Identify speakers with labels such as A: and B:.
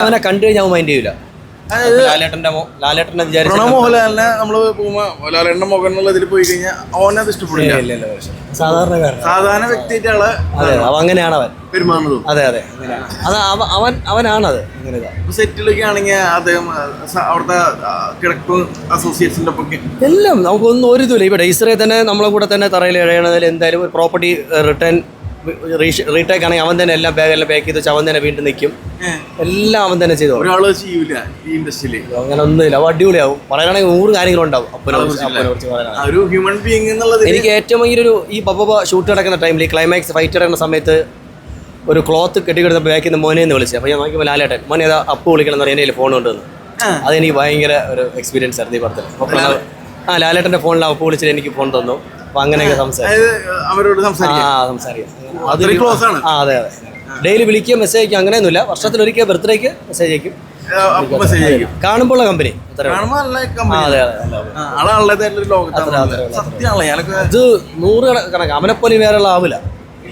A: അവനെ കണ്ടു കഴിഞ്ഞാൽ മൈൻഡ് ചെയ്യൂല. ലാലേട്ടന്റെ മോ- ലാലേട്ടനെ വിചാരിച്ചു
B: പ്രണവ് മോഹൻലാലിനെ നമ്മൾ പോകുമ്പോ ലാലേട്ടന്റെ മുഖം എന്നുള്ള ഇതിൽ പോയി കഴിഞ്ഞാൽ ഓനത് ഇഷ്ടപ്പെടില്ല.
A: സാധാരണക്കാരൻ
B: സാധാരണ വ്യക്തിയായിട്ടുള്ള
A: അതെ അവൻ അങ്ങനെയാണ് അവൻ.
B: പെരുമാറുന്നതും.
A: അതെ അതെ അങ്ങനെയാണ്. അത് അവൻ അവൻ അവനാണത് അങ്ങനെ ഇതാ.
B: സെറ്റിലൊക്കെ ആണെങ്കിൽ അദ്ദേഹം ആ, സ- അവിടുത്തെ ആ, കിഴക്ക് അസോസിയേറ്റ്സിന്റെ ഒക്കെ
A: എല്ലാം നമുക്കൊന്നും ഒരു ഇതുമില്ല. ഇവിടെ ഇസ്രേ തന്നെ നമ്മളെ കൂടെ തന്നെ തറയിൽ ഇഴയണതിൽ എന്തായാലും ഒരു പ്രോപ്പർട്ടി റിട്ടേൺ റീടേക്ക് ആണെങ്കിൽ അവൻ തന്നെ എല്ലാം ബാഗ് എല്ലാം പാക്ക് ചെയ്ത് വെച്ച് അവൻ തന്നെ വീണ്ടും നിൽക്കും എല്ലാം അവൻ തന്നെ ചെയ്തു
B: ഒരാൾ ചെയ്യൂല ഈ ഇൻഡസ്ട്രിയിൽ
A: അങ്ങനെ ഒന്നുമില്ല. അവ അടിപൊളിയാവും. പറയാനാണെങ്കിൽ നൂറ് കാര്യങ്ങളുണ്ടാവും അപ്പനെ കുറിച്ച് അപ്പനെ കുറിച്ച്
B: ഒരു ഹ്യൂമൻ ബീങ് എന്നുള്ളത്
A: എനിക്ക് ഏറ്റവും ഭയങ്കര ഒരു ഈ പപ്പ ഷൂട്ട് നടക്കുന്ന ടൈമിൽ ഈ ക്ലൈമാക്സ് ഫൈറ്റ് നടക്കുന്ന സമയത്ത് ഒരു ക്ലോത്ത് കെട്ടിക്കിടുന്ന ബാക്കിൽ നിന്ന് മോനെ എന്ന് വിളിച്ചു അപ്പോൾ ഞാൻ നോക്കിയപ്പോൾ ലാലേട്ടൻ മോനെ ഏതാ അപ്പ് വിളിക്കണം എന്ന് പറഞ്ഞാൽ എന്റെ ഫോൺ കൊണ്ടുവന്നു അതെനിക്ക് ഭയങ്കര ഒരു എക്സ്പീരിയൻസ് ആയിരുന്നു ഈ പടത്തിൽ അപ്പോൾ ആ ലാലേട്ടന്റെ ഫോണിൽ അപ്പ് വിളിച്ചിട്ട് എനിക്ക് ഫോൺ തന്നു. അങ്ങനെയൊക്കെ
B: സംസാരിക്കും. അവരോട് സംസാരിക്കാം. ക്ലോസ് ആണ്.
A: ആ അതെ അതെ. ഡെയിലി വിളിക്കുക മെസ്സേജ് അയക്കും അങ്ങനെയൊന്നുമില്ല. വർഷത്തിലൊരിക്കൽ ബർത്ത്ഡേക്ക് മെസ്സേജ് അയക്കും. കാണുമ്പോഴുള്ള കമ്പനി ഇത് നൂറ് കണക്ക്. അവനെ പോലെ വേറെ ആവില്ല
B: ഈ